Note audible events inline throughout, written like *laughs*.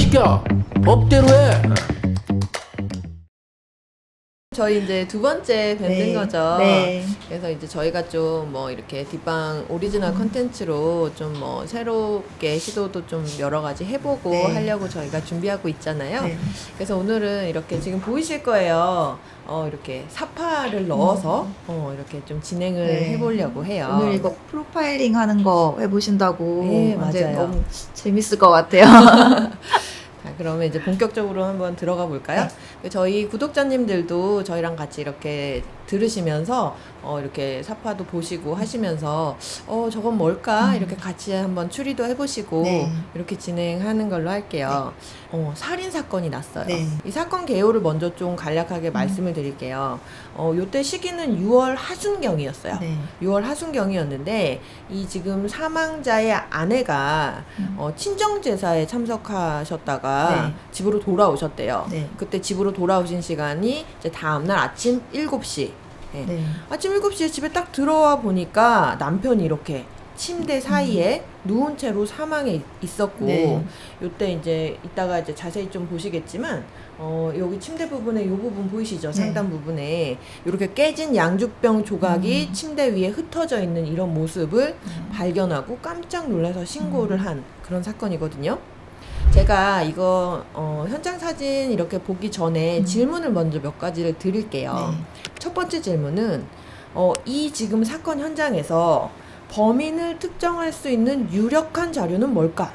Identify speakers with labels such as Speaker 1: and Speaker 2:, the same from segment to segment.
Speaker 1: 시켜 법대로 해
Speaker 2: 저희 이제 두 번째 뵙는
Speaker 3: 네.
Speaker 2: 거죠.
Speaker 3: 네.
Speaker 2: 그래서 이제 저희가 좀 뭐 이렇게 뒷방 오리지널 컨텐츠로 좀 뭐 새롭게 시도도 좀 여러 가지 해보고
Speaker 3: 네.
Speaker 2: 하려고 저희가 준비하고 있잖아요.
Speaker 3: 네.
Speaker 2: 그래서 오늘은 이렇게 지금 보이실 거예요. 어, 이렇게 사파를 넣어서 어, 이렇게 좀 진행을
Speaker 3: 네.
Speaker 2: 해보려고 해요.
Speaker 3: 오늘 이거 프로파일링 하는 거 해보신다고.
Speaker 2: 네, 맞아요.
Speaker 3: 너무 재밌을 것 같아요. *laughs*
Speaker 2: 자, 그러면 이제 본격적으로 한번 들어가 볼까요?
Speaker 3: 네.
Speaker 2: 저희 구독자님들도 저희랑 같이 이렇게 들으시면서 어, 이렇게 사파도 보시고 하시면서 어, 저건 뭘까?
Speaker 3: 음.
Speaker 2: 이렇게 같이 한번 추리도 해보시고
Speaker 3: 네.
Speaker 2: 이렇게 진행하는 걸로 할게요. 어, 살인 사건이 났어요.
Speaker 3: 네.
Speaker 2: 이 사건 개요를 먼저 좀 간략하게 말씀을 드릴게요. 어, 요때 시기는 6월 하순경이었어요.
Speaker 3: 네.
Speaker 2: 6월 하순경이었는데 이 지금 사망자의 아내가
Speaker 3: 음.
Speaker 2: 어, 친정 제사에 참석하셨다가
Speaker 3: 네.
Speaker 2: 집으로 돌아오셨대요.
Speaker 3: 네.
Speaker 2: 그때 집으로 돌아오신 시간이 이제 다음 날 아침 7시. 예.
Speaker 3: 네.
Speaker 2: 아침 7시에 집에 딱 들어와 보니까 남편이 이렇게 침대 사이에 누운 채로 사망해 있- 있었고
Speaker 3: 네.
Speaker 2: 요때 이제 이따가 이제 자세히 좀 보시겠지만 어 여기 침대 부분에 요 부분 보이시죠?
Speaker 3: 네.
Speaker 2: 상단 부분에 이렇게 깨진 양주병 조각이
Speaker 3: 음.
Speaker 2: 침대 위에 흩어져 있는 이런 모습을
Speaker 3: 음.
Speaker 2: 발견하고 깜짝 놀라서 신고를 한 그런 사건이거든요. 제가 이거 어, 현장 사진 이렇게 보기 전에
Speaker 3: 음.
Speaker 2: 질문을 먼저 몇 가지를 드릴게요.
Speaker 3: 네.
Speaker 2: 첫 번째 질문은 어, 이 지금 사건 현장에서 범인을 특정할 수 있는 유력한 자료는 뭘까?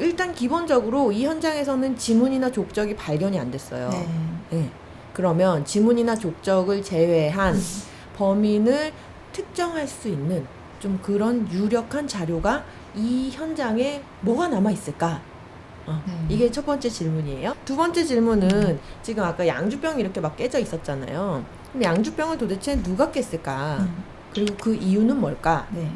Speaker 2: 일단 기본적으로 이 현장에서는 지문이나 족적이 발견이 안 됐어요.
Speaker 3: 네.
Speaker 2: 네. 그러면 지문이나 족적을 제외한
Speaker 3: 음.
Speaker 2: 범인을 특정할 수 있는 좀 그런 유력한 자료가 이 현장에 뭐가 남아 있을까? 어,
Speaker 3: 네.
Speaker 2: 이게 첫 번째 질문이에요. 두 번째 질문은 지금 아까 양주병이 이렇게 막 깨져 있었잖아요. 그럼 양주병을 도대체 누가 깼을까?
Speaker 3: 음.
Speaker 2: 그리고 그 이유는 뭘까?
Speaker 3: 네.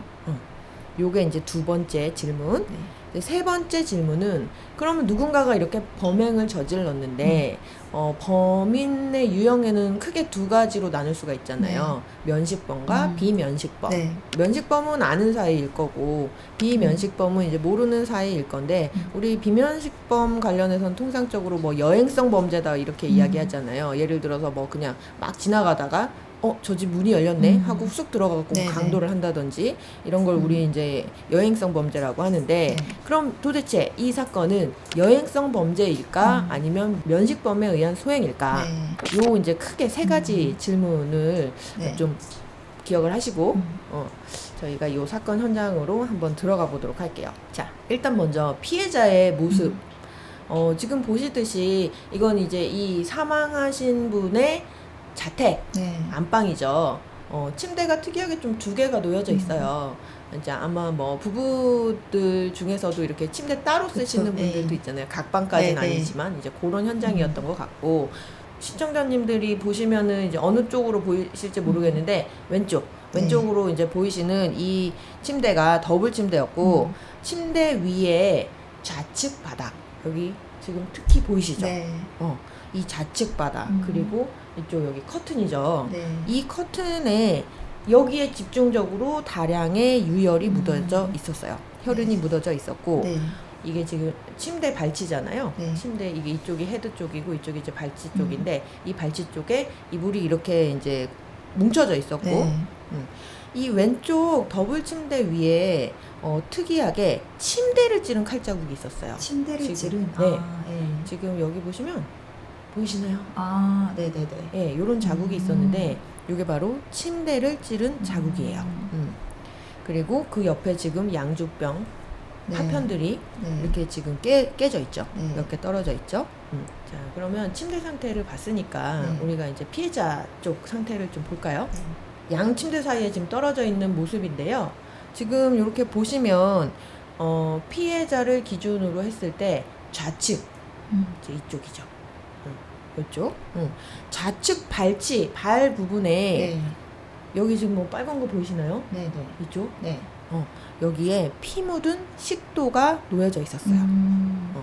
Speaker 2: 요게 이제 두 번째 질문.
Speaker 3: 네.
Speaker 2: 이제 세 번째 질문은 그러면 누군가가 이렇게 범행을 저질렀는데 어, 범인의 유형에는 크게 두 가지로 나눌 수가 있잖아요. 면식범과
Speaker 3: 음.
Speaker 2: 비면식범.
Speaker 3: 네.
Speaker 2: 면식범은 아는 사이일 거고 비면식범은 이제 모르는 사이일 건데
Speaker 3: 음.
Speaker 2: 우리 비면식범 관련해서는 통상적으로 뭐 여행성 범죄다 이렇게
Speaker 3: 음.
Speaker 2: 이야기하잖아요. 예를 들어서 뭐 그냥 막 지나가다가 어 저 집 문이 열렸네
Speaker 3: 음.
Speaker 2: 하고 쑥 들어가고
Speaker 3: 네네.
Speaker 2: 강도를 한다든지 이런 걸 우리 이제 여행성 범죄라고 하는데
Speaker 3: 네.
Speaker 2: 그럼 도대체 이 사건은 여행성 범죄일까
Speaker 3: 음.
Speaker 2: 아니면 면식범에 의한 소행일까?
Speaker 3: 네.
Speaker 2: 요 이제 크게 세 가지 질문을
Speaker 3: 네.
Speaker 2: 좀 기억을 하시고
Speaker 3: 음.
Speaker 2: 어, 저희가 이 사건 현장으로 한번 들어가 보도록 할게요. 자, 일단 먼저 피해자의 모습.
Speaker 3: 음.
Speaker 2: 어, 지금 보시듯이 이건 이제 이 사망하신 분의 자택
Speaker 3: 네.
Speaker 2: 안방이죠. 어, 침대가 특이하게 좀 두 개가 놓여져
Speaker 3: 음.
Speaker 2: 있어요. 이제 아마 뭐 부부들 중에서도 이렇게 침대 따로
Speaker 3: 그쵸,
Speaker 2: 쓰시는
Speaker 3: 네.
Speaker 2: 분들도 있잖아요. 각방까지는
Speaker 3: 네, 네.
Speaker 2: 아니지만 이제 그런 현장이었던 것 같고 시청자님들이 보시면은 이제 어느 쪽으로 보이실지 모르겠는데 왼쪽
Speaker 3: 네.
Speaker 2: 왼쪽으로 이제 보이시는 이 침대가 더블 침대였고
Speaker 3: 음.
Speaker 2: 침대 위에 좌측 바닥 여기 지금 특히 보이시죠?
Speaker 3: 네.
Speaker 2: 어, 이 좌측 바닥
Speaker 3: 음.
Speaker 2: 그리고 이쪽 여기 커튼이죠.
Speaker 3: 네.
Speaker 2: 이 커튼에 여기에 집중적으로 다량의 유혈이
Speaker 3: 음.
Speaker 2: 묻어져 있었어요. 혈흔이 묻어져 있었고
Speaker 3: 네.
Speaker 2: 이게 지금 침대 발치잖아요.
Speaker 3: 네.
Speaker 2: 침대 이게 이쪽이 헤드 쪽이고 이쪽이 이제 발치
Speaker 3: 음.
Speaker 2: 쪽인데 이 발치 쪽에 이 물이 이렇게 이제 뭉쳐져 있었고
Speaker 3: 네.
Speaker 2: 이 왼쪽 더블 침대 위에 어, 특이하게 침대를 찌른 칼자국이 있었어요.
Speaker 3: 침대를
Speaker 2: 지금,
Speaker 3: 찌른.
Speaker 2: 네.
Speaker 3: 아, 네.
Speaker 2: 지금 여기 보시면 보이시나요?
Speaker 3: 아, 네, 네, 네.
Speaker 2: 예, 요런 자국이
Speaker 3: 음.
Speaker 2: 있었는데 요게 바로 침대를 찌른 자국이에요.
Speaker 3: 음.
Speaker 2: 음. 그리고 그 옆에 지금 양주병
Speaker 3: 네.
Speaker 2: 파편들이
Speaker 3: 네.
Speaker 2: 이렇게 지금 깨, 깨져 있죠.
Speaker 3: 네.
Speaker 2: 몇 개 떨어져 있죠. 음. 자, 그러면 침대 상태를 봤으니까
Speaker 3: 네.
Speaker 2: 우리가 이제 피해자 쪽 상태를 좀 볼까요?
Speaker 3: 네.
Speaker 2: 양 침대 사이에 지금 떨어져 있는 모습인데요. 지금 이렇게 보시면 어, 피해자를 기준으로 했을 때 좌측
Speaker 3: 음.
Speaker 2: 이제 이쪽이죠. 음, 이쪽. 음. 좌측 발치 발 부분에
Speaker 3: 네.
Speaker 2: 여기 지금 뭐 빨간 거 보이시나요?
Speaker 3: 네, 네.
Speaker 2: 이쪽
Speaker 3: 네.
Speaker 2: 여기에 피 묻은 식도가 놓여져 있었어요.
Speaker 3: 음.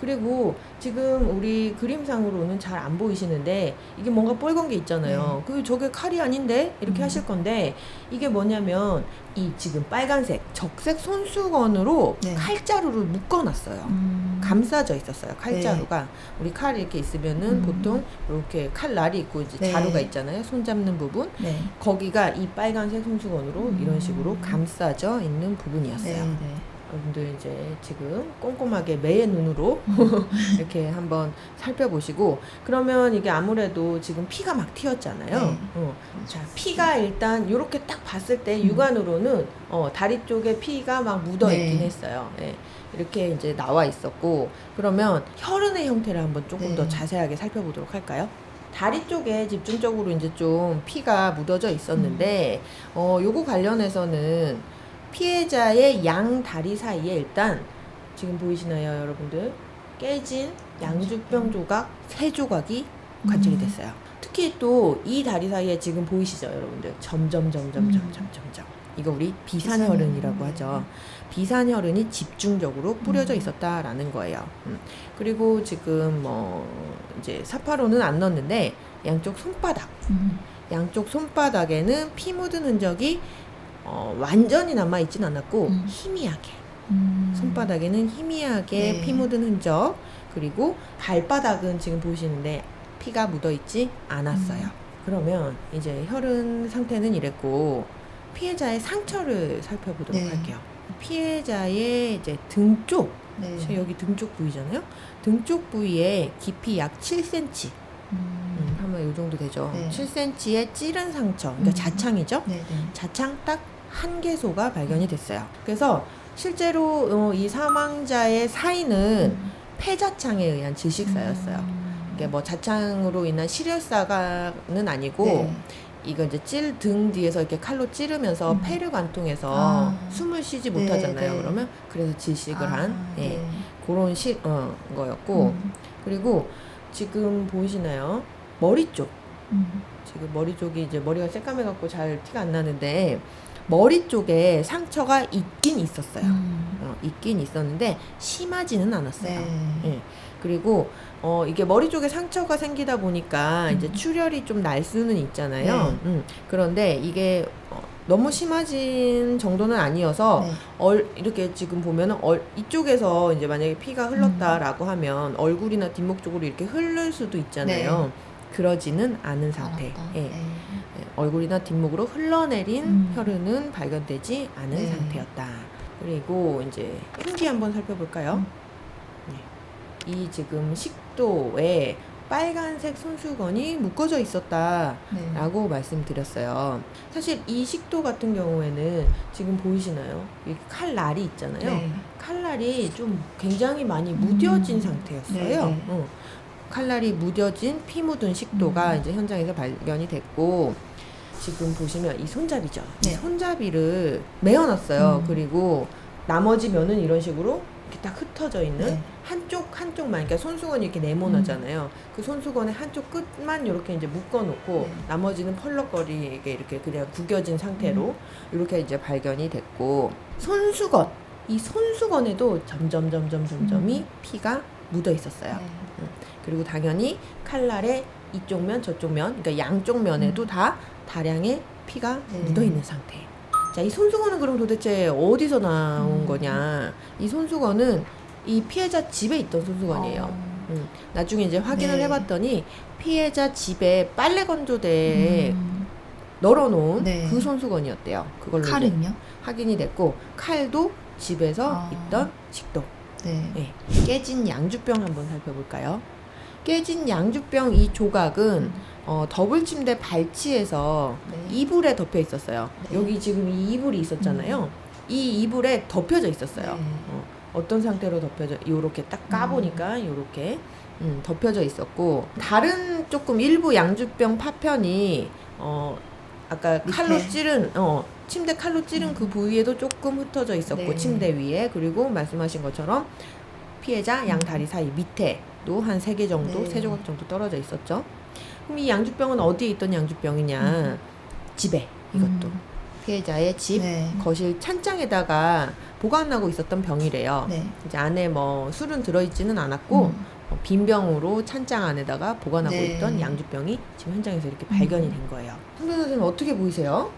Speaker 2: 그리고 지금 우리 그림상으로는 잘 안 보이시는데 이게 뭔가 뻘건 게 있잖아요. 그 저게 칼이 아닌데 이렇게
Speaker 3: 음.
Speaker 2: 하실 건데 이게 뭐냐면 이 지금 빨간색 적색 손수건으로
Speaker 3: 네.
Speaker 2: 칼자루를 묶어놨어요.
Speaker 3: 음.
Speaker 2: 감싸져 있었어요. 칼자루가 우리 칼이 이렇게 있으면은
Speaker 3: 음.
Speaker 2: 보통 이렇게 칼날이 있고 이제
Speaker 3: 네.
Speaker 2: 자루가 있잖아요. 손 잡는 부분
Speaker 3: 네.
Speaker 2: 거기가 이 빨간색 손수건으로
Speaker 3: 음.
Speaker 2: 이런 식으로 감싸져 있는 부분이었어요.
Speaker 3: 네. 네.
Speaker 2: 여러분들 이제 지금 꼼꼼하게 매의 눈으로 *laughs* 이렇게 한번 살펴보시고 그러면 이게 아무래도 지금 피가 막 튀었잖아요.
Speaker 3: 네.
Speaker 2: 어. 자 피가 일단 이렇게 딱 봤을 때
Speaker 3: 음.
Speaker 2: 육안으로는 어, 다리 쪽에 피가 막 묻어 있긴
Speaker 3: 네.
Speaker 2: 했어요. 예. 이렇게 이제 나와 있었고 그러면 혈흔의 형태를 한번 조금
Speaker 3: 네.
Speaker 2: 더 자세하게 살펴보도록 할까요? 다리 쪽에 집중적으로 이제 좀 피가 묻어져 있었는데 어 요거 관련해서는 피해자의 양 다리 사이에 일단 지금 보이시나요, 여러분들? 깨진 양주병 조각 세 조각이 관측이
Speaker 3: 음.
Speaker 2: 됐어요. 특히 또 이 다리 사이에 지금 보이시죠, 여러분들? 점점 점점
Speaker 3: 음.
Speaker 2: 점점 점점. 이거 우리 비산혈흔이라고
Speaker 3: 비산혈흔.
Speaker 2: 하죠. 비산혈흔이 집중적으로 뿌려져
Speaker 3: 음.
Speaker 2: 있었다라는 거예요. 음. 그리고 지금 뭐 이제 사파로는 안 넣었는데 양쪽 손바닥,
Speaker 3: 음.
Speaker 2: 양쪽 손바닥에는 피 묻은 흔적이 어, 완전히 남아 있진 않았고
Speaker 3: 음.
Speaker 2: 희미하게
Speaker 3: 음.
Speaker 2: 손바닥에는 희미하게
Speaker 3: 네.
Speaker 2: 피 묻은 흔적 그리고 발바닥은 지금 보시는데 피가 묻어 있지 않았어요.
Speaker 3: 음.
Speaker 2: 그러면 이제 혈흔 상태는 이랬고 피해자의 상처를 살펴보도록
Speaker 3: 네.
Speaker 2: 할게요. 피해자의 이제 등 쪽,
Speaker 3: 네.
Speaker 2: 저 여기 등 쪽 부위잖아요. 등 쪽 부위에 깊이 약 7cm, 음,
Speaker 3: 음.
Speaker 2: 한번 이 정도 되죠.
Speaker 3: 네.
Speaker 2: 7cm의 찌른 상처, 그러니까
Speaker 3: 음.
Speaker 2: 자창이죠.
Speaker 3: 네. 네.
Speaker 2: 자창 딱 한 개소가 발견이 됐어요. 그래서 실제로 어, 이 사망자의 사인은
Speaker 3: 음.
Speaker 2: 폐자창에 의한 질식사였어요.
Speaker 3: 음.
Speaker 2: 이게 뭐 자창으로 인한 실혈사가는 아니고
Speaker 3: 네.
Speaker 2: 이거 이제 찔 등 뒤에서 이렇게 칼로 찌르면서
Speaker 3: 음.
Speaker 2: 폐를 관통해서
Speaker 3: 아.
Speaker 2: 숨을 쉬지
Speaker 3: 네,
Speaker 2: 못하잖아요.
Speaker 3: 네.
Speaker 2: 그러면 그래서 질식을
Speaker 3: 아,
Speaker 2: 한 예,
Speaker 3: 네.
Speaker 2: 그런 시, 어, 거였고
Speaker 3: 음.
Speaker 2: 그리고 지금 보이시나요? 머리 쪽
Speaker 3: 음.
Speaker 2: 지금 머리 쪽이 이제 머리가 새까매 갖고 잘 티가 안 나는데 머리 쪽에 상처가 있긴 있었어요.
Speaker 3: 음.
Speaker 2: 어, 있긴 있었는데 심하지는 않았어요.
Speaker 3: 네.
Speaker 2: 예. 그리고 어 이게 머리 쪽에 상처가 생기다 보니까 이제
Speaker 3: 음.
Speaker 2: 출혈이 좀 날 수는 있잖아요.
Speaker 3: 네.
Speaker 2: 음. 그런데 이게 어, 너무 심하진 정도는 아니어서
Speaker 3: 네.
Speaker 2: 얼 이렇게 지금 보면은 얼 이쪽에서 이제 만약에 피가 흘렀다라고 하면 얼굴이나 뒷목 쪽으로 이렇게 흐를 수도 있잖아요. 그러지는 않은 상태. 예.
Speaker 3: 네.
Speaker 2: 예, 얼굴이나 뒷목으로 흘러내린
Speaker 3: 음.
Speaker 2: 혈흔은 발견되지 않은
Speaker 3: 네.
Speaker 2: 상태였다. 그리고 이제 흉기 한번 살펴볼까요?
Speaker 3: 음.
Speaker 2: 네. 이 지금 식도에 빨간색 손수건이 묶어져 있었다라고
Speaker 3: 네.
Speaker 2: 말씀드렸어요. 사실 이 식도 같은 경우에는 지금 보이시나요? 이 칼날이 있잖아요.
Speaker 3: 네.
Speaker 2: 칼날이 좀 굉장히 많이 무뎌진
Speaker 3: 음.
Speaker 2: 상태였어요.
Speaker 3: 네, 네.
Speaker 2: 어. 칼날이 무뎌진 피 묻은 식도가
Speaker 3: 음.
Speaker 2: 이제 현장에서 발견이 됐고 지금 보시면 이 손잡이죠. 이
Speaker 3: 네.
Speaker 2: 손잡이를 메어놨어요.
Speaker 3: 음.
Speaker 2: 그리고 나머지 면은 이런 식으로 이렇게 딱 흩어져 있는
Speaker 3: 네.
Speaker 2: 한쪽 한쪽만 그러니까 손수건이 이렇게 네모나잖아요. 그 손수건의 한쪽 끝만 이렇게 이제 묶어놓고
Speaker 3: 네.
Speaker 2: 나머지는 펄럭거리게 이렇게 그냥 구겨진 상태로
Speaker 3: 음.
Speaker 2: 이렇게 이제 발견이 됐고 손수건 이 손수건에도 점점 점점 점점이
Speaker 3: 음.
Speaker 2: 피가 묻어 있었어요.
Speaker 3: 네.
Speaker 2: 그리고 당연히 칼날의 이쪽 면 저쪽 면 그러니까 양쪽 면에도 다 다량의 피가
Speaker 3: 음. 네.
Speaker 2: 묻어 있는 상태. 자, 이 손수건은 그럼 도대체 어디서 나온
Speaker 3: 음.
Speaker 2: 거냐? 이 손수건은 이 피해자 집에 있던 손수건이에요.
Speaker 3: 어.
Speaker 2: 음, 나중에 이제 확인을
Speaker 3: 네.
Speaker 2: 해봤더니 피해자 집에 빨래 건조대에
Speaker 3: 음.
Speaker 2: 널어놓은
Speaker 3: 네.
Speaker 2: 그 손수건이었대요. 그걸로
Speaker 3: 칼은요?
Speaker 2: 확인이 됐고 칼도 집에서
Speaker 3: 아.
Speaker 2: 있던 식도.
Speaker 3: 네.
Speaker 2: 네. 깨진 양주병 한번 살펴볼까요? 깨진 양주병 이 조각은
Speaker 3: 음.
Speaker 2: 어, 더블 침대 발치에서
Speaker 3: 네.
Speaker 2: 이불에 덮여 있었어요.
Speaker 3: 네.
Speaker 2: 여기 지금 이 이불이 있었잖아요. 이 이불에 덮여져 있었어요.
Speaker 3: 네.
Speaker 2: 어, 어떤 상태로 덮여져 요렇게 딱 까보니까 요렇게 음, 덮여져 있었고 다른 조금 일부 양주병 파편이 어 아까
Speaker 3: 밑에.
Speaker 2: 칼로 찌른 어 침대 칼로 찌른
Speaker 3: 음.
Speaker 2: 그 부위에도 조금 흩어져 있었고
Speaker 3: 네.
Speaker 2: 침대 위에 그리고 말씀하신 것처럼 피해자 양 다리 사이 밑에도 한 세 개 정도
Speaker 3: 네.
Speaker 2: 세 조각 정도 떨어져 있었죠. 그럼 이 양주병은 어디에 있던 양주병이냐?
Speaker 3: 음.
Speaker 2: 집에 이것도
Speaker 3: 음.
Speaker 2: 피해자의 집
Speaker 3: 네.
Speaker 2: 거실 찬장에다가 보관하고 있었던 병이래요.
Speaker 3: 네.
Speaker 2: 이제 안에 뭐 술은 들어있지는 않았고
Speaker 3: 음.
Speaker 2: 어, 빈 병으로 찬장 안에다가 보관하고
Speaker 3: 네.
Speaker 2: 있던 양주병이 지금 현장에서 이렇게 발견이
Speaker 3: 음.
Speaker 2: 된 거예요. 선배 선생님 어떻게 보이세요?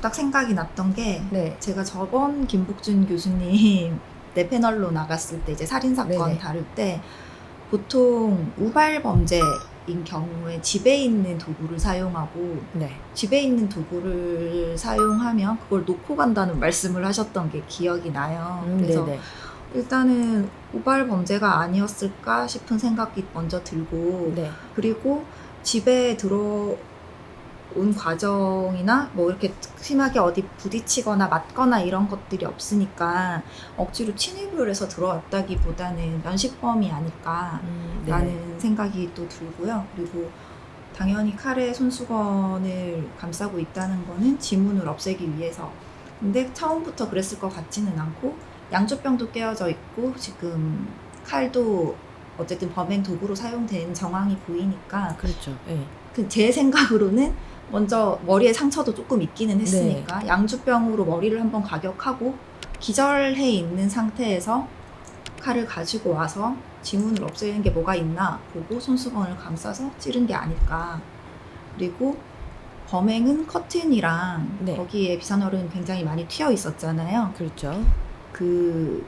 Speaker 3: 딱 생각이 났던 게
Speaker 2: 네.
Speaker 3: 제가 저번 김복준 교수님 *laughs* 내 패널로 나갔을 때 이제 살인 사건
Speaker 2: 네네.
Speaker 3: 다룰 때 보통 우발 범죄 인 경우에 집에 있는 도구를 사용하고
Speaker 2: 네.
Speaker 3: 집에 있는 도구를 사용하면 그걸 놓고 간다는 말씀을 하셨던 게 기억이 나요.
Speaker 2: 음,
Speaker 3: 그래서
Speaker 2: 네네.
Speaker 3: 일단은 우발 범죄가 아니었을까 싶은 생각이 먼저 들고
Speaker 2: 네.
Speaker 3: 그리고 집에 들어 온 과정이나 뭐 이렇게 심하게 어디 부딪히거나 맞거나 이런 것들이 없으니까 억지로 침입을 해서 들어왔다기보다는 면식범이 아닐까
Speaker 2: 음, 네.
Speaker 3: 라는 생각이 또 들고요. 그리고 당연히 칼에 손수건을 감싸고 있다는 거는 지문을 없애기 위해서. 근데 처음부터 그랬을 것 같지는 않고 양조병도 깨어져 있고 지금 칼도 어쨌든 범행 도구로 사용된 정황이 보이니까
Speaker 2: 그렇죠. 네.
Speaker 3: 그제 생각으로는 먼저 머리에 상처도 조금 있기는 했으니까
Speaker 2: 네.
Speaker 3: 양주병으로 머리를 한번 가격하고 기절해 있는 상태에서 칼을 가지고 와서 지문을 없애는 게 뭐가 있나 보고 손수건을 감싸서 찌른 게 아닐까. 그리고 범행은 커튼이랑
Speaker 2: 네.
Speaker 3: 거기에 비산얼음이 굉장히 많이 튀어 있었잖아요.
Speaker 2: 그렇죠.
Speaker 3: 그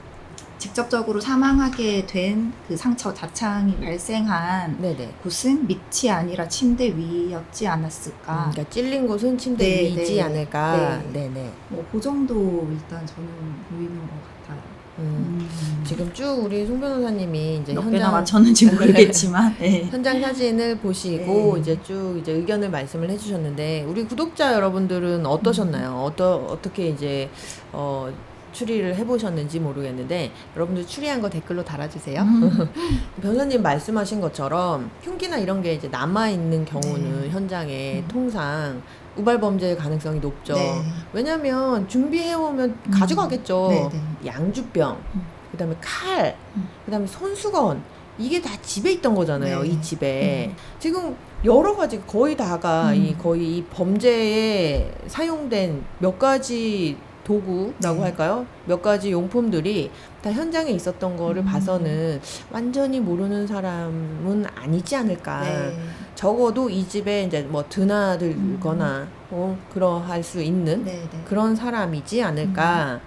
Speaker 3: 직접적으로 사망하게 된 그 상처 자창이 발생한
Speaker 2: 네네.
Speaker 3: 곳은 밑이 아니라 침대 위였지 않았을까.
Speaker 2: 그러니까 찔린 곳은 침대
Speaker 3: 네,
Speaker 2: 위이지
Speaker 3: 네.
Speaker 2: 않을까.
Speaker 3: 네.
Speaker 2: 네. 네
Speaker 3: 뭐그 정도 일단 저는 보이는 것 같아요.
Speaker 2: 음. 지금 쭉 우리 송 변호사님이 이제
Speaker 3: 몇 개나
Speaker 2: 현장
Speaker 3: 맞췄는지 *laughs* 모르겠지만 네.
Speaker 2: 현장 사진을 보시고
Speaker 3: 네.
Speaker 2: 이제 쭉 이제 의견을 말씀을 해주셨는데 우리 구독자 여러분들은 어떠셨나요?
Speaker 3: 음.
Speaker 2: 어떠 어떻게 이제 어 추리를 해보셨는지 모르겠는데 여러분들 추리한 거 댓글로 달아주세요.
Speaker 3: 음. *laughs*
Speaker 2: 변호사님 말씀하신 것처럼 흉기나 이런 게 이제 남아 있는 경우는
Speaker 3: 네.
Speaker 2: 현장에
Speaker 3: 음.
Speaker 2: 통상 우발 범죄의 가능성이 높죠.
Speaker 3: 네.
Speaker 2: 왜냐하면 준비해 오면
Speaker 3: 음.
Speaker 2: 가져가겠죠.
Speaker 3: 네, 네.
Speaker 2: 양주병,
Speaker 3: 음.
Speaker 2: 그다음에 칼,
Speaker 3: 음.
Speaker 2: 그다음에 손수건 이게 다 집에 있던 거잖아요.
Speaker 3: 네.
Speaker 2: 이 집에
Speaker 3: 음.
Speaker 2: 지금 여러 가지 거의 다가
Speaker 3: 음.
Speaker 2: 이 거의 이 범죄에 사용된 몇 가지 도구라고
Speaker 3: 네.
Speaker 2: 할까요? 몇 가지 용품들이 다 현장에 있었던 거를
Speaker 3: 음.
Speaker 2: 봐서는 완전히 모르는 사람은 아니지 않을까.
Speaker 3: 네.
Speaker 2: 적어도 이 집에 이제 뭐 드나들거나 어, 그러할 수 있는
Speaker 3: 네, 네.
Speaker 2: 그런 사람이지 않을까.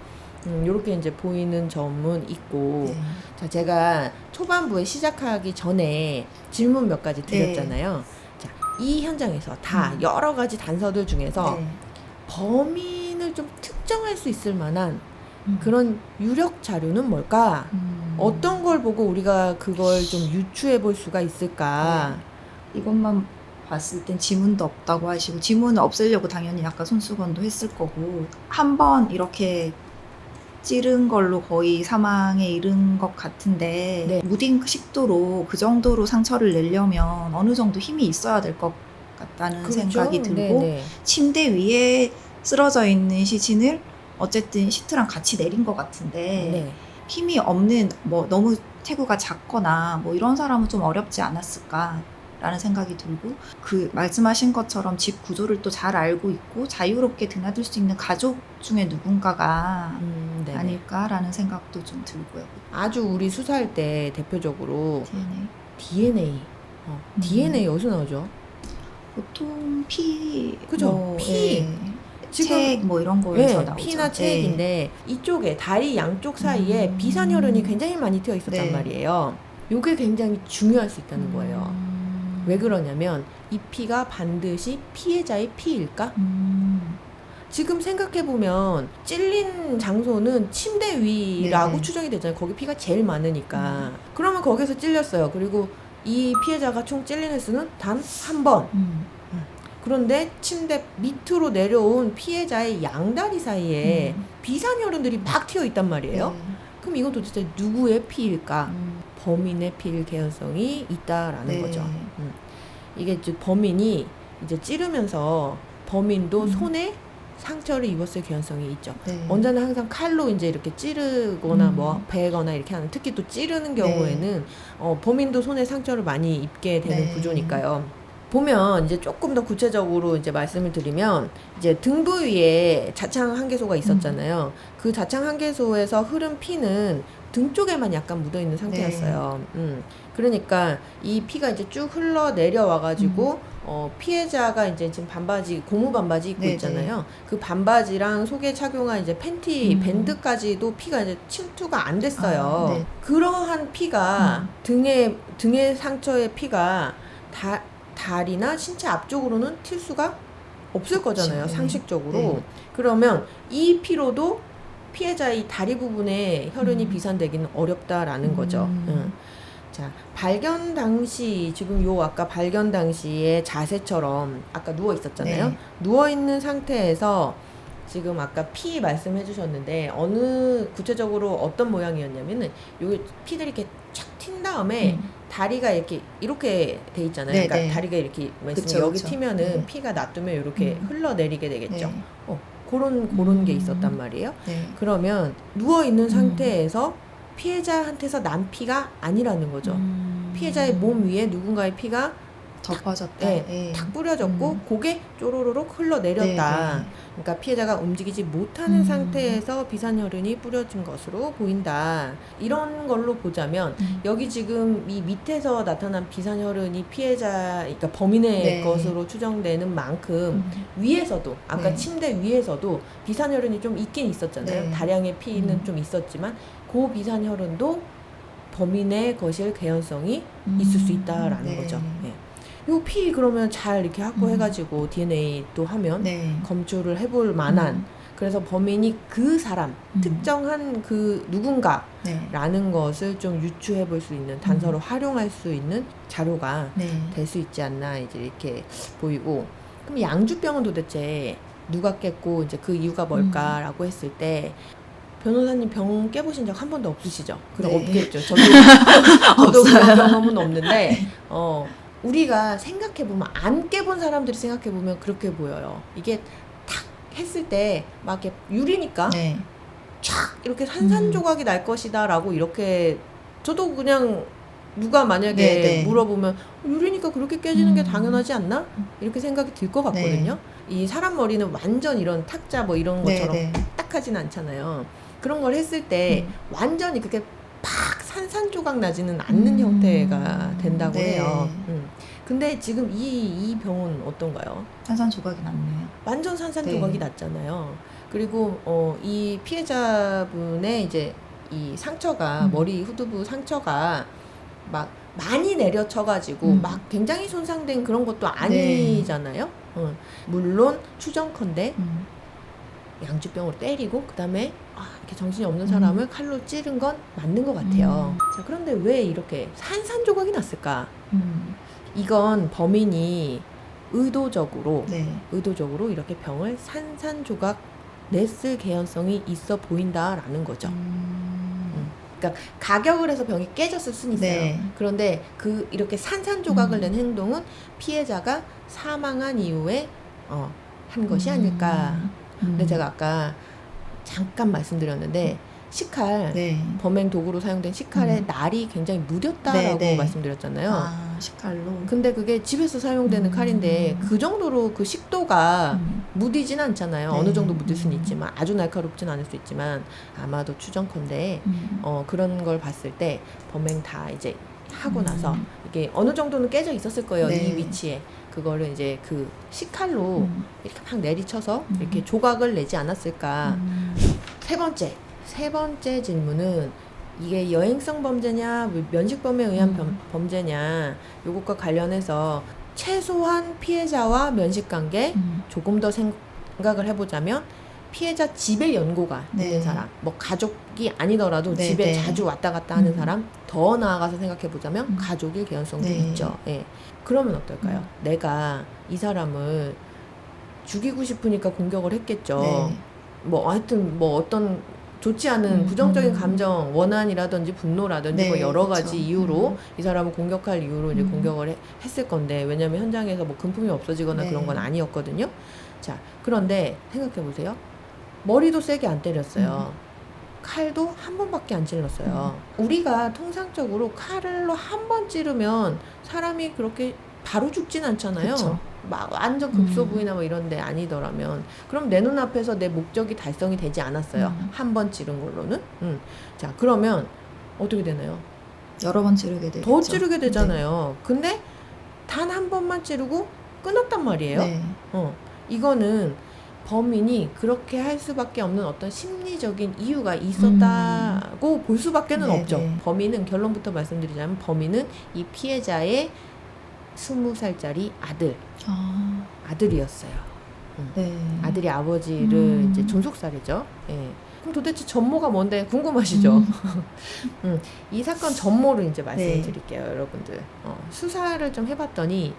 Speaker 2: 음, 이렇게 이제 보이는 점은 있고.
Speaker 3: 네.
Speaker 2: 자, 제가 초반부에 시작하기 전에 질문 몇 가지 드렸잖아요. 자, 이 현장에서 다
Speaker 3: 음.
Speaker 2: 여러 가지 단서들 중에서
Speaker 3: 네.
Speaker 2: 범인을 좀 특 정할 수 있을 만한
Speaker 3: 음.
Speaker 2: 그런 유력 자료는 뭘까?
Speaker 3: 음.
Speaker 2: 어떤 걸 보고 우리가 그걸 좀 유추해 볼 수가 있을까?
Speaker 3: 네. 이것만 봤을 땐 지문도 없다고 하시고 지문을 없애려고 당연히 아까 손수건도 했을 거고 한 번 이렇게 찌른 걸로 거의 사망에 이른 것 같은데
Speaker 2: 네.
Speaker 3: 무딘 식도로 그 정도로 상처를 내려면 어느 정도 힘이 있어야 될 것 같다는
Speaker 2: 그렇죠?
Speaker 3: 생각이 들고
Speaker 2: 네네.
Speaker 3: 침대 위에 쓰러져 있는 시신을 어쨌든 시트랑 같이 내린 것 같은데
Speaker 2: 네.
Speaker 3: 힘이 없는 뭐 너무 태구가 작거나 뭐 이런 사람은 좀 어렵지 않았을까 라는 생각이 들고 그 말씀하신 것처럼 집 구조를 또 잘 알고 있고 자유롭게 드나들 수 있는 가족 중에 누군가가
Speaker 2: 음, 네네.
Speaker 3: 아닐까라는 생각도 좀 들고요.
Speaker 2: 아주 우리 수사할 때 대표적으로
Speaker 3: DNA
Speaker 2: DNA. 어,
Speaker 3: 음.
Speaker 2: DNA 어디서 나오죠?
Speaker 3: 보통 피
Speaker 2: 그죠?
Speaker 3: 뭐,
Speaker 2: 피.
Speaker 3: 예, 책 뭐 이런 거에서
Speaker 2: 네,
Speaker 3: 나오죠.
Speaker 2: 피나
Speaker 3: 예.
Speaker 2: 체액인데 이쪽에 다리 양쪽 사이에
Speaker 3: 음.
Speaker 2: 비산혈흔이 굉장히 많이 튀어 있었단
Speaker 3: 네.
Speaker 2: 말이에요. 요게 굉장히 중요할 수 있다는 거예요.
Speaker 3: 음.
Speaker 2: 왜 그러냐면 이 피가 반드시 피해자의 피일까?
Speaker 3: 음.
Speaker 2: 지금 생각해 보면 찔린 장소는 침대 위라고
Speaker 3: 네네.
Speaker 2: 추정이 되잖아요. 거기 피가 제일 많으니까. 그러면 거기서 찔렸어요. 그리고 이 피해자가 총 찔린 횟수는 단 한 번.
Speaker 3: 음.
Speaker 2: 그런데 침대 밑으로 내려온 피해자의 양다리 사이에
Speaker 3: 음.
Speaker 2: 비산혈흔들이 막 튀어 있단 말이에요.
Speaker 3: 네.
Speaker 2: 그럼 이건 도대체 누구의 피일까?
Speaker 3: 음.
Speaker 2: 범인의 피일 개연성이 있다라는
Speaker 3: 네.
Speaker 2: 거죠. 음. 이게 이제 범인이 이제 찌르면서 범인도
Speaker 3: 음.
Speaker 2: 손에 상처를 입었을 개연성이 있죠.
Speaker 3: 네.
Speaker 2: 원자는 항상 칼로 이제 이렇게 찌르거나
Speaker 3: 음.
Speaker 2: 뭐 베거나 이렇게 하는 특히 또 찌르는
Speaker 3: 네.
Speaker 2: 경우에는 어, 범인도 손에 상처를 많이 입게 되는
Speaker 3: 네.
Speaker 2: 구조니까요. 보면 이제 조금 더 구체적으로 이제 말씀을 드리면 이제 등부 위에 자창 한개소가 있었잖아요. 그 자창 한개소에서 흐른 피는 등 쪽에만 약간 묻어 있는 상태였어요. 음. 그러니까 이 피가 이제 쭉 흘러 내려와 가지고 어, 피해자가 이제 지금 반바지 고무 반바지 입고
Speaker 3: 네네.
Speaker 2: 있잖아요. 그 반바지랑 속에 착용한 이제 팬티
Speaker 3: 음.
Speaker 2: 밴드까지도 피가 이제 침투가 안 됐어요.
Speaker 3: 아, 네.
Speaker 2: 그러한 피가
Speaker 3: 음.
Speaker 2: 등에 등의 상처의 피가 다 다리나 신체 앞쪽으로는 튈 수가 없을 거잖아요.
Speaker 3: 네.
Speaker 2: 상식적으로.
Speaker 3: 네.
Speaker 2: 그러면 이 피로도 피해자의 다리 부분에 혈흔이
Speaker 3: 음.
Speaker 2: 비산되기는 어렵다라는 거죠.
Speaker 3: 음.
Speaker 2: 응. 자, 발견 당시 지금 요 아까 발견 당시의 자세처럼 아까 누워 있었잖아요.
Speaker 3: 네.
Speaker 2: 누워 있는 상태에서 지금 아까 피 말씀해 주셨는데 어느 구체적으로 어떤 모양이었냐면은 요게 피들이 이렇게 촥 튄 다음에
Speaker 3: 음.
Speaker 2: 다리가 이렇게 이렇게 돼 있잖아요.
Speaker 3: 네,
Speaker 2: 그러니까
Speaker 3: 네.
Speaker 2: 다리가 이렇게
Speaker 3: 그쵸,
Speaker 2: 여기
Speaker 3: 그쵸.
Speaker 2: 튀면은
Speaker 3: 네.
Speaker 2: 피가 놔두면 이렇게
Speaker 3: 음.
Speaker 2: 흘러내리게 되겠죠.
Speaker 3: 네.
Speaker 2: 어, 그런 그런 게
Speaker 3: 음.
Speaker 2: 있었단 말이에요.
Speaker 3: 네.
Speaker 2: 그러면 누워 있는
Speaker 3: 음.
Speaker 2: 상태에서 피해자한테서 난 피가 아니라는 거죠.
Speaker 3: 음.
Speaker 2: 피해자의 몸 위에 누군가의 피가
Speaker 3: 덮어졌다.
Speaker 2: 네,
Speaker 3: 예.
Speaker 2: 탁 뿌려졌고
Speaker 3: 음.
Speaker 2: 고개 쪼로로록 흘러내렸다.
Speaker 3: 네, 네.
Speaker 2: 그러니까 피해자가 움직이지 못하는
Speaker 3: 음.
Speaker 2: 상태에서 비산혈흔이 뿌려진 것으로 보인다. 이런 걸로 보자면
Speaker 3: 음.
Speaker 2: 여기 지금 이 밑에서 나타난 비산혈흔이 피해자, 그러니까 범인의
Speaker 3: 네.
Speaker 2: 것으로 추정되는 만큼
Speaker 3: 음.
Speaker 2: 위에서도 아까
Speaker 3: 네.
Speaker 2: 침대 위에서도 비산혈흔이 좀 있긴 있었잖아요.
Speaker 3: 네.
Speaker 2: 다량의 피는
Speaker 3: 음.
Speaker 2: 좀 있었지만 그 비산혈흔도 범인의 것일 개연성이 있을 수 있다라는
Speaker 3: 네.
Speaker 2: 거죠. 네. 요 피 그러면 잘 이렇게 확보해가지고
Speaker 3: 음.
Speaker 2: DNA 또 하면
Speaker 3: 네.
Speaker 2: 검출을 해볼 만한
Speaker 3: 음.
Speaker 2: 그래서 범인이 그 사람
Speaker 3: 음.
Speaker 2: 특정한 그 누군가라는
Speaker 3: 네.
Speaker 2: 것을 좀 유추해 볼 수 있는 단서로 활용할 수 있는 자료가
Speaker 3: 네.
Speaker 2: 될수 있지 않나 이제 이렇게 보이고 그럼 양주병은 도대체 누가 깼고 이제 그 이유가 뭘까라고 했을 때 변호사님 병 깨보신 적 한 번도 없으시죠? 그럼
Speaker 3: 네.
Speaker 2: 없겠죠. 저도 *laughs* 저도 그런 경험은 없는데 *laughs* 어 우리가 생각해 보면 안 깨본 사람들이 생각해 보면 그렇게 보여요. 이게 탁 했을 때 막 이렇게 유리니까
Speaker 3: 네.
Speaker 2: 촥 이렇게 산산 조각이 날 것이다라고 이렇게 저도 그냥 누가 만약에
Speaker 3: 네, 네.
Speaker 2: 물어보면 유리니까 그렇게 깨지는 게
Speaker 3: 음.
Speaker 2: 당연하지 않나 이렇게 생각이 들 것 같거든요. 이 사람 머리는 완전 이런 탁자 뭐 이런
Speaker 3: 네,
Speaker 2: 것처럼
Speaker 3: 네.
Speaker 2: 딱하진 않잖아요. 그런 걸 했을 때
Speaker 3: 음.
Speaker 2: 완전히 그렇게 팍 산산조각 나지는 않는
Speaker 3: 음.
Speaker 2: 형태가 된다고
Speaker 3: 네.
Speaker 2: 해요. 음. 근데 지금 이, 이 병은 어떤가요?
Speaker 3: 산산 조각이 났네요.
Speaker 2: 완전 산산조각이
Speaker 3: 네.
Speaker 2: 났잖아요. 그리고 어, 이 피해자분의 이제 이 상처가
Speaker 3: 음.
Speaker 2: 머리 후두부 상처가 막 많이 내려쳐가지고
Speaker 3: 음.
Speaker 2: 막 굉장히 손상된 그런 것도 아니잖아요. 어. 물론 추정컨대
Speaker 3: 음.
Speaker 2: 양주병으로 때리고 그다음에 아, 이렇게 정신이 없는
Speaker 3: 음.
Speaker 2: 사람을 칼로 찌른 건 맞는 것 같아요.
Speaker 3: 음.
Speaker 2: 자 그런데 왜 이렇게 산산 조각이 났을까?
Speaker 3: 음.
Speaker 2: 이건 범인이 의도적으로
Speaker 3: 네.
Speaker 2: 의도적으로 이렇게 병을 산산 조각 냈을 개연성이 있어 보인다라는 거죠.
Speaker 3: 음.
Speaker 2: 가격을 해서 병이 깨졌을 수는 있어요.
Speaker 3: 네.
Speaker 2: 그런데 그 이렇게 산산조각을
Speaker 3: 음.
Speaker 2: 낸 행동은 피해자가 사망한 이후에 어, 한 것이
Speaker 3: 음.
Speaker 2: 아닐까. 근데
Speaker 3: 음.
Speaker 2: 제가 아까 잠깐 말씀드렸는데 식칼
Speaker 3: 네.
Speaker 2: 범행 도구로 사용된 식칼의
Speaker 3: 음.
Speaker 2: 날이 굉장히 무뎠다라고
Speaker 3: 네, 네.
Speaker 2: 말씀드렸잖아요.
Speaker 3: 아, 식칼로.
Speaker 2: 근데 그게 집에서 사용되는
Speaker 3: 음.
Speaker 2: 칼인데 그 정도로 그 식도가
Speaker 3: 음.
Speaker 2: 무디진 않잖아요.
Speaker 3: 네.
Speaker 2: 어느 정도 묻을 수는
Speaker 3: 음.
Speaker 2: 있지만 아주 날카롭진 않을 수 있지만 아마도 추정컨대
Speaker 3: 음.
Speaker 2: 어, 그런 걸 봤을 때 범행 다 이제 하고
Speaker 3: 음.
Speaker 2: 나서 이게 어느 정도는 깨져 있었을 거예요.
Speaker 3: 네.
Speaker 2: 이 위치에 그거를 이제 그 식칼로
Speaker 3: 음.
Speaker 2: 이렇게 막 내리쳐서
Speaker 3: 음.
Speaker 2: 이렇게 조각을 내지 않았을까.
Speaker 3: 음.
Speaker 2: 세 번째 세 번째 질문은 이게 여행성 범죄냐 뭐 면식범에 의한
Speaker 3: 음.
Speaker 2: 범, 범죄냐 요것과 관련해서 최소한 피해자와 면식 관계
Speaker 3: 음.
Speaker 2: 조금 더 생각을 해보자면 피해자 집에 연고가
Speaker 3: 네.
Speaker 2: 있는 사람, 뭐 가족이 아니더라도
Speaker 3: 네,
Speaker 2: 집에
Speaker 3: 네.
Speaker 2: 자주 왔다 갔다 하는
Speaker 3: 음.
Speaker 2: 사람, 더 나아가서 생각해 보자면
Speaker 3: 음.
Speaker 2: 가족일 개연성도
Speaker 3: 네.
Speaker 2: 있죠. 예. 그러면 어떨까요?
Speaker 3: 음.
Speaker 2: 내가 이 사람을 죽이고 싶으니까 공격을 했겠죠.
Speaker 3: 네.
Speaker 2: 뭐 하여튼 뭐 어떤 좋지 않은
Speaker 3: 음,
Speaker 2: 부정적인
Speaker 3: 음.
Speaker 2: 감정, 원한이라든지 분노라든지
Speaker 3: 네,
Speaker 2: 뭐 여러
Speaker 3: 그쵸.
Speaker 2: 가지 이유로
Speaker 3: 음.
Speaker 2: 이 사람을 공격할 이유로 이제
Speaker 3: 음.
Speaker 2: 공격을 해- 했을 건데 왜냐면 현장에서 뭐 금품이 없어지거나
Speaker 3: 네.
Speaker 2: 그런 건 아니었거든요. 자, 그런데 생각해 보세요. 머리도 세게 안 때렸어요. 칼도 한 번밖에 안 찔렀어요. 우리가 통상적으로 칼로 한 번 찌르면 사람이 그렇게 바로 죽진 않잖아요.
Speaker 3: 그쵸.
Speaker 2: 막 완전 급소
Speaker 3: 음.
Speaker 2: 부위나 뭐 이런데 아니더라면 그럼 내 눈앞에서 내 목적이 달성이 되지 않았어요.
Speaker 3: 음.
Speaker 2: 한번 찌른 걸로는. 음. 자 그러면 어떻게 되나요?
Speaker 3: 여러 번 찌르게 되죠.
Speaker 2: 더 찌르게 되잖아요. 근데 단 한 번만 찌르고 끊었단 말이에요.
Speaker 3: 네.
Speaker 2: 어, 이거는 범인이 그렇게 할 수밖에 없는 어떤 심리적인 이유가 있었다고 볼 수밖에는
Speaker 3: 네,
Speaker 2: 없죠.
Speaker 3: 네.
Speaker 2: 범인은 결론부터 말씀드리자면 범인은 이 피해자의 스무 살짜리 아들
Speaker 3: 아,
Speaker 2: 아들이었어요.
Speaker 3: 네.
Speaker 2: 아들이 아버지를
Speaker 3: 음.
Speaker 2: 이제 존속살이죠. 예. 그럼 도대체 전모가 뭔데 궁금하시죠?
Speaker 3: 음. *laughs*
Speaker 2: 이 사건 전모를 이제
Speaker 3: 네.
Speaker 2: 드릴게요, 여러분들. 어, 수사를 좀 해봤더니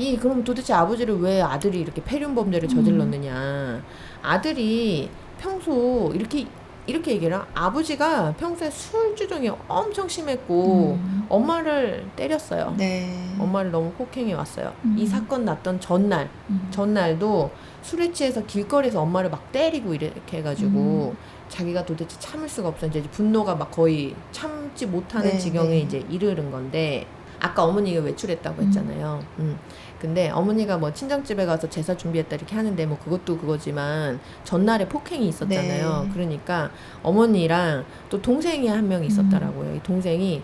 Speaker 2: 이 그럼 도대체 아버지를 왜 아들이 이렇게 폐륜 범죄를
Speaker 3: 음.
Speaker 2: 저질렀느냐? 아들이 평소 이렇게 이렇게 얘기를 하- 아버지가 평소에 술 주정이 엄청 심했고
Speaker 3: 음.
Speaker 2: 엄마를 때렸어요.
Speaker 3: 네.
Speaker 2: 엄마를 너무 폭행해 왔어요.
Speaker 3: 음.
Speaker 2: 이 사건 났던 전날
Speaker 3: 음.
Speaker 2: 전날도 술에 취해서 길거리에서 엄마를 막 때리고 이렇게 해가지고
Speaker 3: 음.
Speaker 2: 자기가 도대체 참을 수가 없어 이제 분노가 막 거의 참지 못하는
Speaker 3: 네,
Speaker 2: 지경에
Speaker 3: 네.
Speaker 2: 이제 이르는 건데 아까 어머니가 외출했다고
Speaker 3: 음.
Speaker 2: 했잖아요. 음. 근데 어머니가 뭐 친정집에 가서 제사 준비했다 이렇게 하는데 뭐 그것도 그거지만 전날에 폭행이 있었잖아요.
Speaker 3: 네.
Speaker 2: 그러니까 어머니랑 또 동생이 한 명 있었더라고요. 이 동생이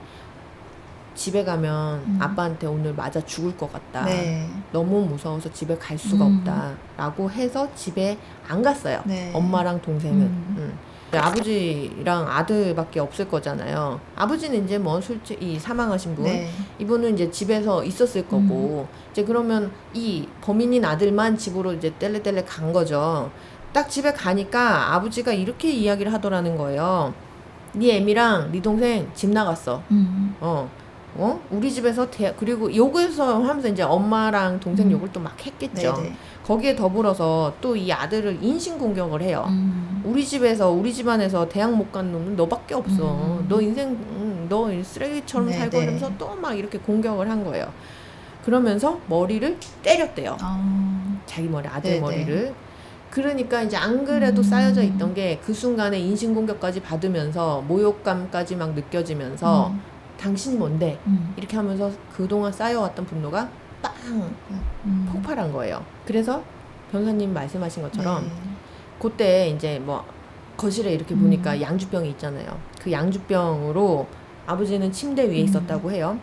Speaker 2: 집에 가면
Speaker 3: 음.
Speaker 2: 아빠한테 오늘 맞아 죽을 것 같다.
Speaker 3: 네.
Speaker 2: 너무 무서워서 집에 갈 수가
Speaker 3: 음.
Speaker 2: 없다 라고 해서 집에 안 갔어요.
Speaker 3: 네.
Speaker 2: 엄마랑 동생은.
Speaker 3: 음.
Speaker 2: 음. 근데 아버지랑 아들밖에 없을 거잖아요. 아버지는 이제 뭐 솔직히 사망하신 분,
Speaker 3: 네.
Speaker 2: 이분은 이제 집에서 있었을 거고, 이제 그러면 이 범인인 아들만 집으로 이제 뗄래뗄래 간 거죠. 딱 집에 가니까 아버지가 이렇게 이야기를 하더라는 거예요. 네 애미랑 네 동생 집 나갔어.
Speaker 3: 음.
Speaker 2: 어, 어? 우리 집에서 대, 그리고 욕에서 하면서 이제 엄마랑 동생
Speaker 3: 음.
Speaker 2: 욕을 또 막 했겠죠.
Speaker 3: 네네.
Speaker 2: 거기에 더불어서 또 이 아들을 인신 공격을 해요.
Speaker 3: 음.
Speaker 2: 우리 집에서 우리 집안에서 대학 못 간 놈은 너밖에 없어.
Speaker 3: 음.
Speaker 2: 너 인생 음, 너 쓰레기처럼
Speaker 3: 네,
Speaker 2: 살고
Speaker 3: 네.
Speaker 2: 이러면서 또 막 이렇게 공격을 한 거예요. 그러면서 머리를 때렸대요.
Speaker 3: 아.
Speaker 2: 자기 머리 아들
Speaker 3: 네,
Speaker 2: 머리를. 그러니까 이제 안 그래도
Speaker 3: 음.
Speaker 2: 쌓여져 있던 게 그 순간에 인신 공격까지 받으면서 모욕감까지 막 느껴지면서
Speaker 3: 음.
Speaker 2: 당신이 뭔데
Speaker 3: 음.
Speaker 2: 이렇게 하면서 그동안 쌓여왔던 분노가 빵
Speaker 3: 음.
Speaker 2: 폭발한 거예요. 그래서 변호사님 말씀하신 것처럼
Speaker 3: 네.
Speaker 2: 그때 이제 뭐 거실에 이렇게
Speaker 3: 음.
Speaker 2: 보니까 양주병이 있잖아요. 그 양주병으로 아버지는 침대 위에
Speaker 3: 음.
Speaker 2: 있었다고 해요.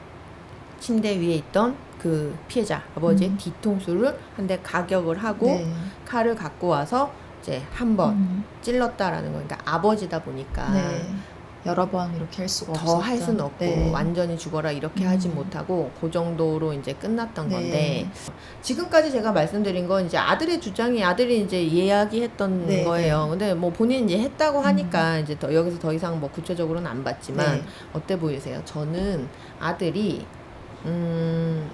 Speaker 2: 침대 위에 있던 그 피해자 아버지의
Speaker 3: 음.
Speaker 2: 뒤통수를 한 대 가격을 하고
Speaker 3: 네.
Speaker 2: 칼을 갖고 와서 이제 한번
Speaker 3: 음.
Speaker 2: 찔렀다라는 거니까 아버지다 보니까
Speaker 3: 네. 여러 번 이렇게 할 수가 없었죠.
Speaker 2: 더할 수는 없고
Speaker 3: 네.
Speaker 2: 완전히 죽어라 이렇게
Speaker 3: 음.
Speaker 2: 하지 못하고 그 정도로 이제 끝났던
Speaker 3: 네.
Speaker 2: 건데 지금까지 제가 말씀드린 건 이제 아들의 주장이 아들이 이제 이야기했던
Speaker 3: 네,
Speaker 2: 거예요. 근데 뭐 본인이 이제 했다고 하니까 이제 더 여기서 더 이상 뭐 구체적으로는 안 봤지만
Speaker 3: 네.
Speaker 2: 어때 보이세요? 저는 아들이 음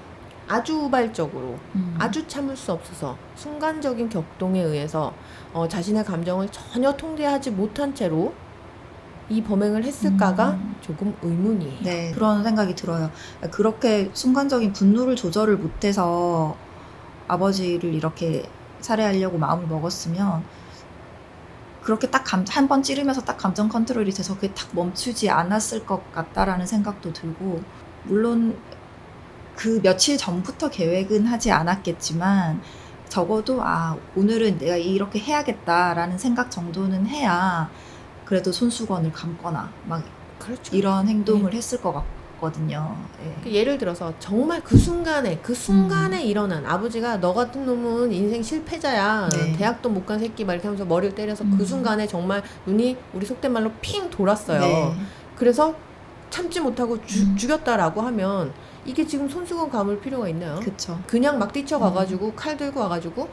Speaker 2: 아주 우발적으로
Speaker 3: 음.
Speaker 2: 아주 참을 수 없어서 순간적인 격동에 의해서 어, 자신의 감정을 전혀 통제하지 못한 채로 이 범행을 했을까가
Speaker 3: 음.
Speaker 2: 조금 의문이에요.
Speaker 3: 네, 그런 생각이 들어요. 그렇게 순간적인 분노를 조절을 못해서 아버지를 이렇게 살해하려고 마음을 먹었으면 그렇게 딱 한 번 찌르면서 딱 감정 컨트롤이 돼서 그게 딱 멈추지 않았을 것 같다라는 생각도 들고 물론 그 며칠 전부터 계획은 하지 않았겠지만 적어도 아 오늘은 내가 이렇게 해야겠다라는 생각 정도는 해야 그래도 손수건을 감거나 막
Speaker 2: 그렇죠.
Speaker 3: 이런 행동을 했을 것 같거든요. 예.
Speaker 2: 그 예를 들어서 정말 그 순간에 그 순간에 일어난 아버지가 너 같은 놈은 인생 실패자야
Speaker 3: 네.
Speaker 2: 대학도 못 간 새끼 막 이렇게 하면서 머리를 때려서
Speaker 3: 음.
Speaker 2: 그 순간에 정말 눈이 우리 속된 말로 핑 돌았어요.
Speaker 3: 네.
Speaker 2: 그래서 참지 못하고 주-
Speaker 3: 음.
Speaker 2: 죽였다라고 하면 이게 지금 손수건 감을 필요가 있나요?
Speaker 3: 그쵸.
Speaker 2: 그냥 막 뛰쳐가가지고 칼 들고 와가지고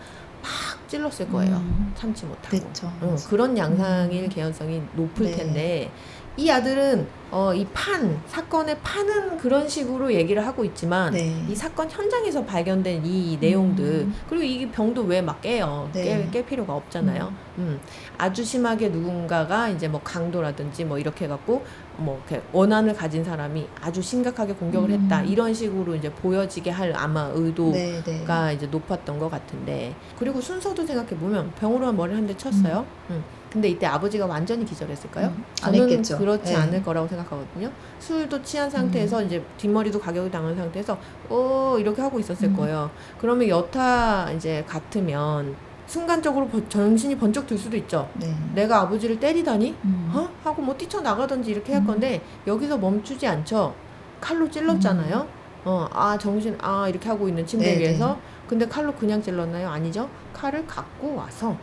Speaker 2: 막 찔렀을 거예요.
Speaker 3: 음.
Speaker 2: 참지 못하고.
Speaker 3: 그쵸.
Speaker 2: 어, 그런 양상일
Speaker 3: 음.
Speaker 2: 개연성이 높을
Speaker 3: 네.
Speaker 2: 텐데 이 아들은 어, 이 판 사건의 판은 그런 식으로 얘기를 하고 있지만
Speaker 3: 네.
Speaker 2: 이 사건 현장에서 발견된 이 내용들
Speaker 3: 음.
Speaker 2: 그리고 이 병도 왜 막 깨요
Speaker 3: 네.
Speaker 2: 깨, 깰 필요가 없잖아요 음. 아주 심하게 누군가가 이제 뭐 강도라든지 뭐 이렇게 해갖고 뭐 이렇게 원한을 가진 사람이 아주 심각하게 공격을
Speaker 3: 음.
Speaker 2: 했다 이런 식으로 이제 보여지게 할 아마 의도
Speaker 3: 네, 네.
Speaker 2: 가 이제 높았던 것 같은데 그리고 순서도 생각해 보면 병으로 머리 한대 쳤어요. 음. 근데 이때 아버지가 완전히 기절했을까요?
Speaker 3: 음, 안
Speaker 2: 저는. 그렇지
Speaker 3: 네.
Speaker 2: 않을 거라고 생각하거든요. 술도 취한 상태에서
Speaker 3: 음.
Speaker 2: 이제 뒷머리도 가격을 당한 상태에서 어 이렇게 하고 있었을
Speaker 3: 음.
Speaker 2: 거예요. 그러면 여타 이제 같으면 순간적으로 번- 정신이 번쩍 들 수도 있죠.
Speaker 3: 네.
Speaker 2: 내가 아버지를 때리다니?
Speaker 3: 음.
Speaker 2: 어? 하고 뭐 뛰쳐 나가든지 이렇게 할
Speaker 3: 음.
Speaker 2: 건데 여기서 멈추지 않죠. 칼로 찔렀잖아요. 어, 아 정신 아 이렇게 하고 있는 침대
Speaker 3: 음. 네,
Speaker 2: 위에서 근데 칼로 그냥 찔렀나요? 아니죠. 칼을 갖고 와서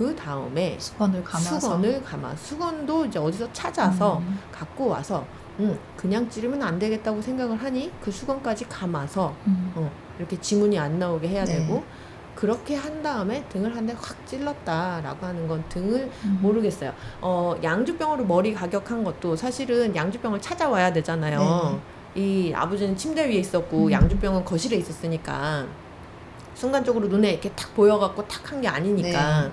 Speaker 2: 그 다음에
Speaker 3: 수건을 감아서
Speaker 2: 수건을 감아 수건도 이제 어디서 찾아서
Speaker 3: 음.
Speaker 2: 갖고 와서 음, 그냥 찌르면 안 되겠다고 생각을 하니 그 수건까지 감아서
Speaker 3: 음.
Speaker 2: 어, 이렇게 지문이 안 나오게 해야
Speaker 3: 네.
Speaker 2: 되고 그렇게 한 다음에 등을 한 대 확 찔렀다라고 하는 건 등을
Speaker 3: 음.
Speaker 2: 모르겠어요. 어, 양주병으로 머리 가격한 것도 사실은 양주병을 찾아와야 되잖아요. 이 아버지는 침대 위에 있었고
Speaker 3: 음.
Speaker 2: 양주병은 거실에 있었으니까 순간적으로 눈에 이렇게 탁 보여갖고 탁 한 게 아니니까.
Speaker 3: 네.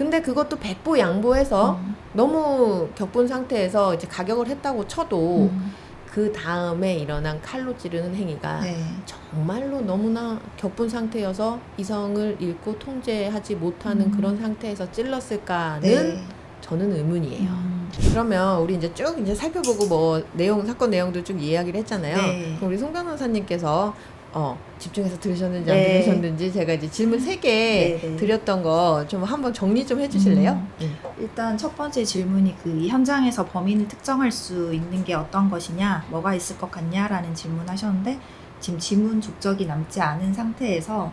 Speaker 2: 근데 그것도 백보 양보해서
Speaker 3: 음.
Speaker 2: 너무 격분 상태에서 이제 가격을 했다고 쳐도
Speaker 3: 음.
Speaker 2: 그 다음에 일어난 칼로 찌르는 행위가
Speaker 3: 네.
Speaker 2: 정말로 너무나 격분 상태여서 이성을 잃고 통제하지 못하는
Speaker 3: 음.
Speaker 2: 그런 상태에서 찔렀을까는
Speaker 3: 네.
Speaker 2: 저는 의문이에요.
Speaker 3: 음.
Speaker 2: 그러면 우리 이제 쭉 이제 살펴보고 뭐 내용 사건 내용도 쭉 이야기를 했잖아요.
Speaker 3: 네.
Speaker 2: 그럼 우리 송 변호사님께서 어, 집중해서 들으셨는지 안
Speaker 3: 네.
Speaker 2: 들으셨는지 제가 이제 질문 세 개
Speaker 3: 네, 네.
Speaker 2: 드렸던 거 좀 한번 정리 좀 해주실래요?
Speaker 3: 음.
Speaker 2: 네.
Speaker 3: 일단 첫 번째 질문이 그 이 현장에서 범인을 특정할 수 있는 게 어떤 것이냐, 뭐가 있을 것 같냐라는 질문하셨는데 지금 지문 족적이 남지 않은 상태에서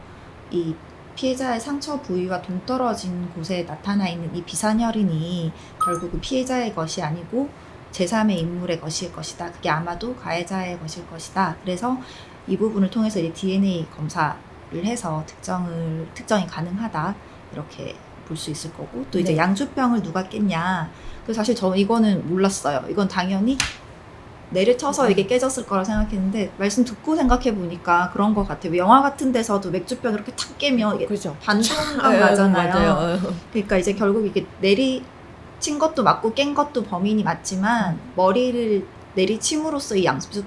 Speaker 3: 이 피해자의 상처 부위와 동떨어진 곳에 나타나 있는 이 비산혈인이 결국 그 피해자의 것이 아니고 제3의 인물의 것일 것이다. 그게 아마도 가해자의 것일 것이다. 그래서 이 부분을 통해서 이제 DNA 검사를 해서 특정을 특정이 가능하다. 이렇게 볼 수 있을 거고 또 이제
Speaker 2: 네.
Speaker 3: 양주병을 누가 깼냐. 그 사실 저 이거는 몰랐어요. 이건 당연히 내려쳐서 이게 깨졌을 거라 생각했는데 말씀 듣고 생각해 보니까 그런 것 같아요. 영화 같은 데서도 맥주병 이렇게 탁 깨면 이게
Speaker 2: 그렇죠.
Speaker 3: 반동감
Speaker 2: 예,
Speaker 3: 나잖아요. 그러니까 이제 결국 이게 내리 친 것도 맞고 깬 것도 범인이 맞지만 머리를 내리침으로써 이 양수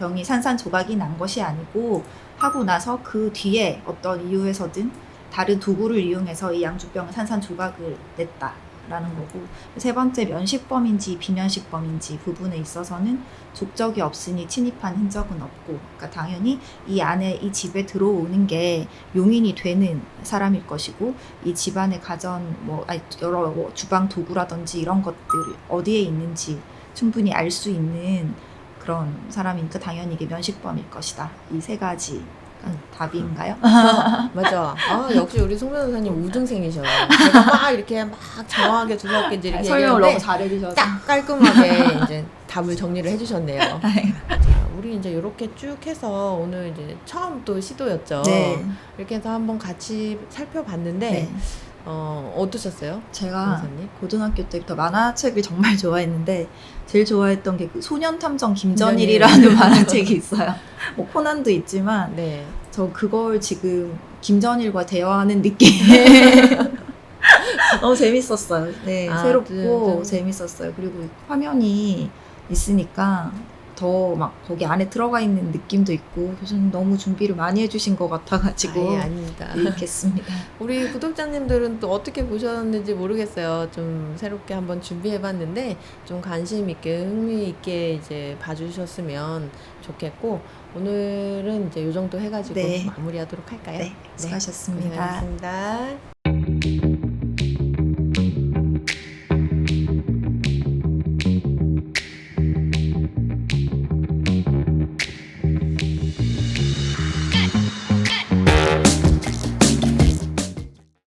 Speaker 3: 병이 산산조각이 난 것이 아니고 하고 나서 그 뒤에 어떤 이유에서든 다른 도구를 이용해서 이 양주병을 산산조각을 냈다라는 거고 세 번째 면식범인지 비면식범인지 부분에 있어서는 족적이 없으니 침입한 흔적은 없고 그러니까 당연히 이 안에 이 집에 들어오는 게 용인이 되는 사람일 것이고 이 집안의 가전 뭐 아니, 여러 뭐 주방 도구라든지 이런 것들이 어디에 있는지 충분히 알 수 있는 그런 사람이니까 당연히 이게 면식범일 것이다. 이 세 가지
Speaker 2: 음.
Speaker 3: 답인가요? *laughs*
Speaker 2: 맞아. 아, 역시 우리 송 변호사님 우등생이셔. 제가 막 이렇게 막 장황하게 두껍게 이제 이렇게
Speaker 3: 설명을 너무 잘해주셔서
Speaker 2: 딱 깔끔하게 이제 답을 정리를 해주셨네요. *laughs* 자, 우리 이제 이렇게 쭉 해서 오늘 이제 처음 또 시도였죠.
Speaker 3: 네.
Speaker 2: 이렇게 해서 한번 같이 살펴봤는데
Speaker 3: 네.
Speaker 2: 어, 어떠셨어요?
Speaker 3: 제가
Speaker 2: 변호사님?
Speaker 3: 고등학교 때부터 만화책을 정말 좋아했는데 제일 좋아했던 게 그 소년 탐정 김전일이라는 만화책이 있어요. *laughs* 뭐 코난도 있지만
Speaker 2: 네.
Speaker 3: 저 그걸 지금 김전일과 대화하는 느낌. *laughs* 너무 재밌었어요. 네,
Speaker 2: 아,
Speaker 3: 새롭고
Speaker 2: 좀- 좀-
Speaker 3: 재밌었어요. 그리고 화면이 있으니까 더 막 거기 안에 들어가 있는 느낌도 있고 교수님 너무 준비를 많이 해주신 것 같아가지고
Speaker 2: 아예 아닙니다. *laughs*
Speaker 3: 유익했습니다.
Speaker 2: 우리 구독자님들은 또 어떻게 보셨는지 모르겠어요. 좀 새롭게 한번 준비해봤는데 좀 관심 있게 흥미 있게 이제 봐주셨으면 좋겠고 오늘은 이제 요 정도 해가지고
Speaker 3: 네.
Speaker 2: 마무리하도록 할까요?
Speaker 3: 네, 수고하셨습니다.
Speaker 2: 고생하셨습니다.